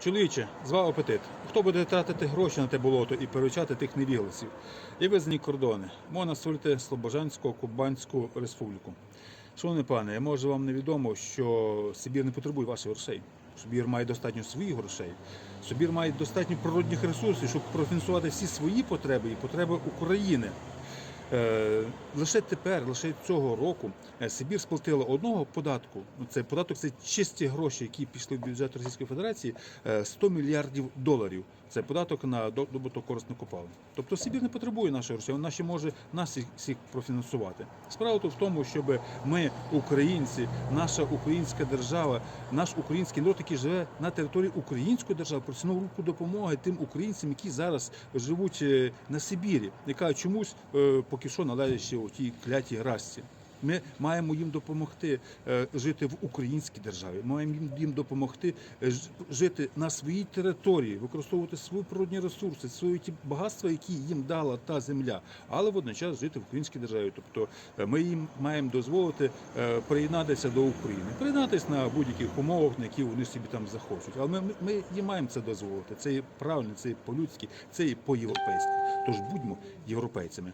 Чоловіче, звав апетит. Хто буде тратити гроші на те болото і перевчати тих невігласів? І визнані кордони. Можна створити Слобожанську Кубанську республіку. Шановний пане, може вам невідомо, що Сибір не потребує ваших грошей. Сибір має достатньо своїх грошей. Сибір має достатньо природних ресурсів, щоб профінансувати всі свої потреби і потреби України. Е, Лише тепер, лише цього року, е, Сибір сплатила одного податку. ну, Це податок це чисті гроші, які пішли в бюджет Російської Федерації, е, 100 мільярдів доларів. Це податок на до- добуток корисних копалин. Тобто Сибір не потребує нашої грошей, вона ще може нас всіх- всіх профінансувати. Справа тут в тому, щоб ми, українці, наша українська держава, наш український народ, який живе на території української держави, протягнув руку допомоги тим українцям, які зараз живуть е, на Сибірі, яка чомусь е, поки що належить ще у тій клятій расці. Ми маємо їм допомогти е, жити в українській державі. Маємо їм, допомогти е, жити на своїй території, використовувати свої природні ресурси, свої ті багатства, які їм дала та земля, але водночас жити в українській державі. Тобто е, ми їм маємо дозволити приєднатися до України, приєднатися на будь-яких умовах, на які вони собі там захочуть. Але ми, ми, їм маємо це дозволити. Це є правильно, це є по-людськи, це є по-європейськи. Тож будьмо європейцями.